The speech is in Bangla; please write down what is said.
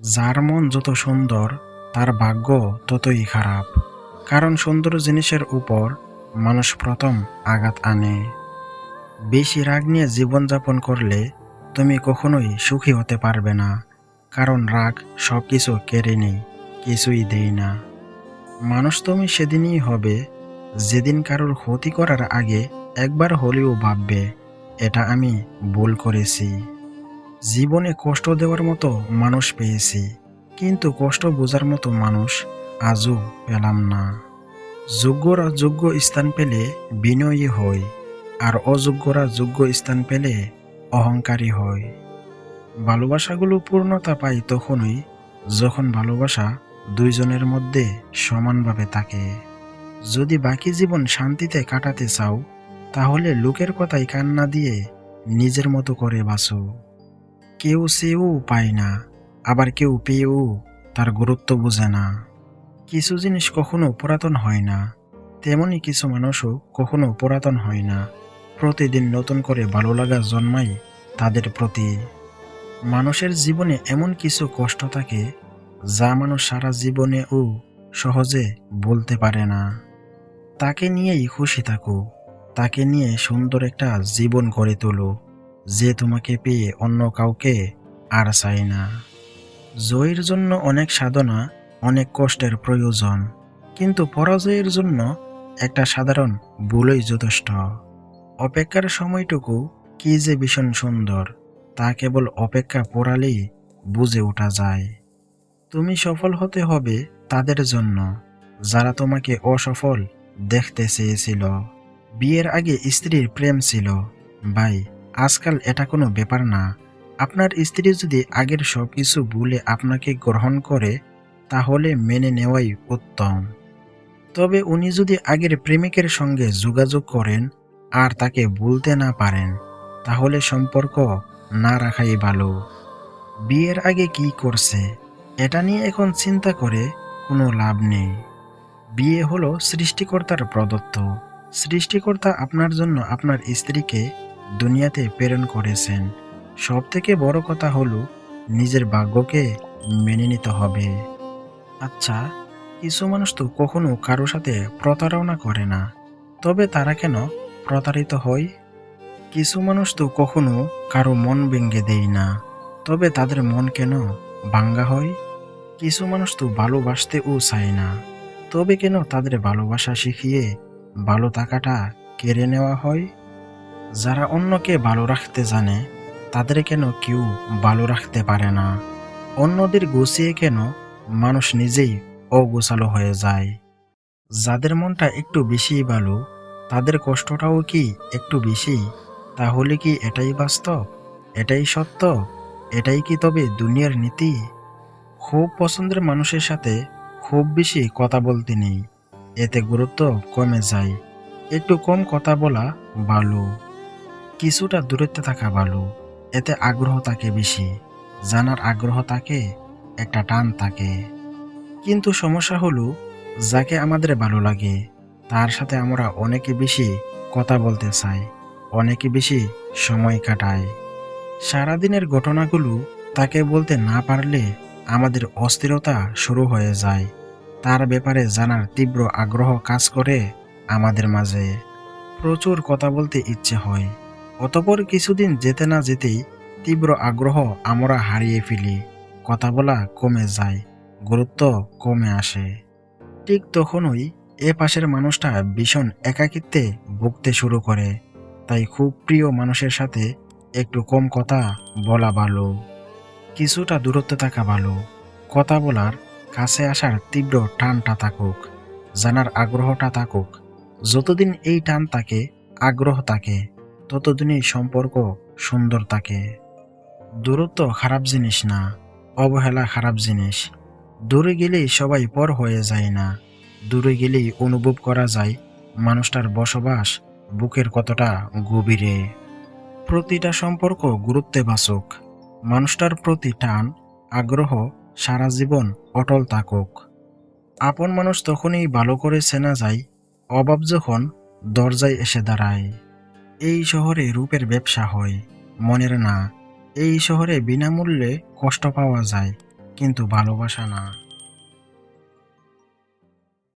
যার মন যত সুন্দর, তার ভাগ্য ততই খারাপ। কারণ সুন্দর জিনিসের উপর মানুষ প্রথম আঘাত আনে। বেশি রাগ নিয়ে জীবনযাপন করলে তুমি কখনোই সুখী হতে পারবে না। কারণ রাগ সব কিছু কেড়ে নেই কিছুই দেই না। মানুষ তুমি সেদিনই হবে, যেদিন কারোর ক্ষতি করার আগে একবার হলেও ভাববে, এটা আমি ভুল করেছি। জীবনে কষ্ট দেওয়ার মতো মানুষ পেয়েছি, কিন্তু কষ্ট বোঝার মতো মানুষ আজও পেলাম না। যোগ্যরা যোগ্য স্থান পেলে বিনয়ী হয় আর অযোগ্যরা যোগ্য স্থান পেলে অহংকারী হয় ভালোবাসাগুলো পূর্ণতা পায় তখনই যখন ভালোবাসা দুইজনের মধ্যে সমানভাবে থাকে। যদি বাকি জীবন শান্তিতে কাটাতে চাও, তাহলে লোকের কথায় কান্না দিয়ে নিজের মতো করে বাঁচো। কেউ সেও পায় না, আবার কেউ পেয়েও তার গুরুত্ব বোঝে না। কিছু জিনিস কখনো পুরাতন হয় না, তেমনি কিছু মানুষও কখনো পুরাতন হয় না। প্রতিদিন নতুন করে ভালো লাগা জন্মায় তাদের প্রতি। মানুষের জীবনে এমন কিছু কষ্ট থাকে, যা মানুষ সারা জীবনেও সহজে বলতে পারে না। তাকে নিয়েই খুশি থাকো, তাকে নিয়ে সুন্দর একটা জীবন গড়ে তোলো। যে তোমাকে পেয়ে অন্য কাউকে আর চাই না। জয়ের জন্য অনেক সাধনা, অনেক কষ্টের প্রয়োজন, কিন্তু পরাজয়ের জন্য একটা সাধারণ ভুলই যথেষ্ট। অপেক্ষার সময়টুকু কি যে ভীষণ সুন্দর, তা কেবল অপেক্ষা পড়ালেই বুঝে ওঠা যায়। তুমি সফল হতে হবে তাদের জন্য, যারা তোমাকে অসফল দেখতে চেয়েছিল। বিয়ের আগে স্ত্রীর প্রেম ছিল। ভাই আজকাল এটা কোনো ব্যাপার না। আপনার স্ত্রী যদি আগের সব কিছু ভুলে আপনাকে গ্রহণ করে, তাহলে মেনে নেওয়াই উত্তম। তবে উনি যদি আগের প্রেমিকের সঙ্গে যোগাযোগ করেন আর তাকে বলতে না পারেন, তাহলে সম্পর্ক না রাখাই ভালো। বিয়ের আগে কি করছে, এটা নিয়ে এখন চিন্তা করে কোনো লাভ নেই। বিয়ে হলো সৃষ্টিকর্তার প্রদত্ত। সৃষ্টিকর্তা আপনার জন্য আপনার স্ত্রীকে দুনিয়াতে প্রেরণ করেছেন। সব থেকে বড় কথা হলো, নিজের ভাগ্যকে মেনে নিতে হবে। আচ্ছা কিছু মানুষ তো কখনো কারও সাথে প্রতারণা করে না। তবে তারা কেন প্রতারিত হয়? কিছু মানুষ তো কখনো কারও মন ভেঙে দেয় না। তবে তাদের মন কেন ভাঙ্গা হয়? কিছু মানুষ তো ভালোবাসতেও চায় না। তবে কেন তাদের ভালোবাসা শিখিয়ে ভালো থাকাটা কেড়ে নেওয়া হয়? যারা অন্যকে ভালো রাখতে জানে, তাদের কেন কেউ ভালো রাখতে পারে না? অন্যদের গুছিয়ে কেন মানুষ নিজেই অগোছালো হয়ে যায়? যাদের মনটা একটু বেশি ভালো, তাদের কষ্টটাও কি একটু বেশি? তাহলে কি এটাই বাস্তব? এটাই সত্য? এটাই কি তবে দুনিয়ার নীতি? খুব পছন্দের মানুষের সাথে খুব বেশি কথা বলতে নেই। এতে গুরুত্ব কমে যায়। একটু কম কথা বলা ভালো। কিছুটা দূরত্বে থাকা ভালো এতে আগ্রহ থাকে বেশি, জানার আগ্রহ থাকে একটা টান থাকে কিন্তু সমস্যা হলো, যাকে আমাদের ভালো লাগে, তার সাথে আমরা অনেকে বেশি কথা বলতে চাই, অনেকে বেশি সময় কাটায় সারাদিনের ঘটনাগুলো তাকে বলতে না পারলে আমাদের অস্থিরতা শুরু হয়ে যায়। তার ব্যাপারে জানার তীব্র আগ্রহ কাজ করে আমাদের মাঝে। প্রচুর কথা বলতে ইচ্ছে হয়। অতপর কিছুদিন যেতে না যেতেই তীব্র আগ্রহ আমরা হারিয়ে ফেলি। কথা বলা কমে যায়, গুরুত্ব কমে আসে। ঠিক তখনই এ পাশের মানুষটা ভীষণ একাকিত্বে ভুগতে শুরু করে। তাই খুব প্রিয় মানুষের সাথে একটু কম কথা বলা ভালো, কিছুটা দূরত্বে থাকা ভালো। কথা বলার কাছে আসার তীব্র টানটা থাকুক, জানার আগ্রহটা থাকুক। যতদিন এই টান থাকে, আগ্রহ থাকে। ততদিনই সম্পর্ক সুন্দর থাকে। দূরত্ব খারাপ জিনিস না, অবহেলা খারাপ জিনিস। দূরে গেলেই সবাই পর হয়ে যায় না। দূরে গেলেই অনুভব করা যায়, মানুষটার বসবাস বুকের কতটা গভীরে। প্রতিটা সম্পর্ক গুরুত্বে বাসুক মানুষটার প্রতি টান, আগ্রহ সারা জীবন অটল থাকুক। আপন মানুষ তখনই ভালো করে চেনা যায় অভাব যখন দরজায় এসে দাঁড়ায়। এই শহরে রূপের ব্যবসা হয়। মনের না, এই শহরে বিনামূল্যে কষ্ট পাওয়া যায়, কিন্তু ভালোবাসা না।